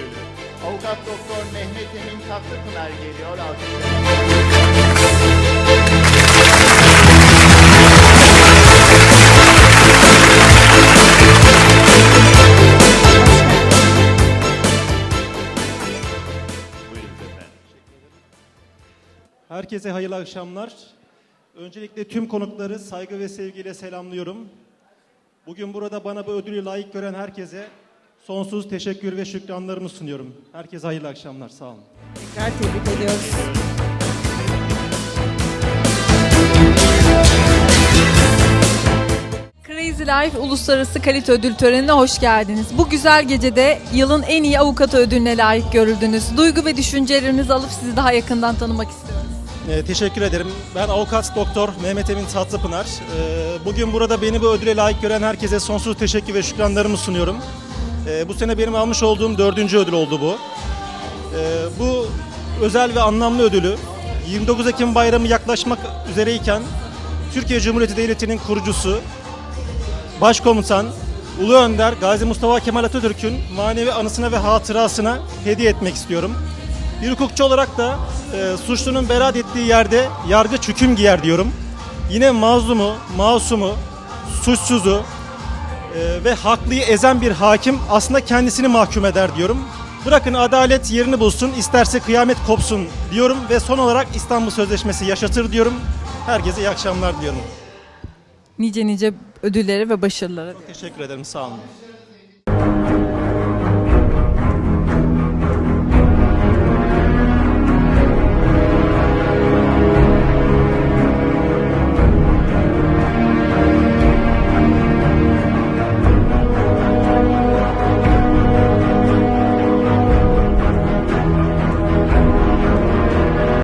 Müdürlüğü. Avukat Doktor Mehmet Emin Tatlıpınar geliyor alkışlarınızla. Herkese hayırlı akşamlar. Öncelikle tüm konukları saygı ve sevgiyle selamlıyorum. Bugün burada bana bu ödülü layık gören herkese sonsuz teşekkür ve şükranlarımı sunuyorum. Herkese hayırlı akşamlar. Sağ olun. Tekrar tebrik ediyoruz. Crazy Life Uluslararası Kalite Ödül Töreni'ne hoş geldiniz. Bu güzel gecede yılın en iyi avukatı ödülüne layık görüldünüz. Duygu ve düşüncelerinizi alıp sizi daha yakından tanımak istiyoruz. Ee, teşekkür ederim. Ben avukat doktor Mehmet Emin Tatlıpınar. Ee, bugün burada beni bu ödüle layık gören herkese sonsuz teşekkür ve şükranlarımı sunuyorum. Ee, bu sene benim almış olduğum dördüncü ödül oldu bu. Ee, bu özel ve anlamlı ödülü 29 Ekim bayramı yaklaşmak üzereyken Türkiye Cumhuriyeti Devleti'nin kurucusu, Başkomutan Ulu Önder Gazi Mustafa Kemal Atatürk'ün manevi anısına ve hatırasına hediye etmek istiyorum. Bir hukukçu olarak da e, suçlunun beraat ettiği yerde yargıç hüküm giyer diyorum. Yine mazlumu, masumu, suçsuzu e, ve haklıyı ezen bir hakim aslında kendisini mahkum eder diyorum. Bırakın adalet yerini bulsun, isterse kıyamet kopsun diyorum ve son olarak İstanbul Sözleşmesi yaşatır diyorum. Herkese iyi akşamlar diyorum. Nice nice ödülleri ve başarıları. Teşekkür ederim, sağ olun.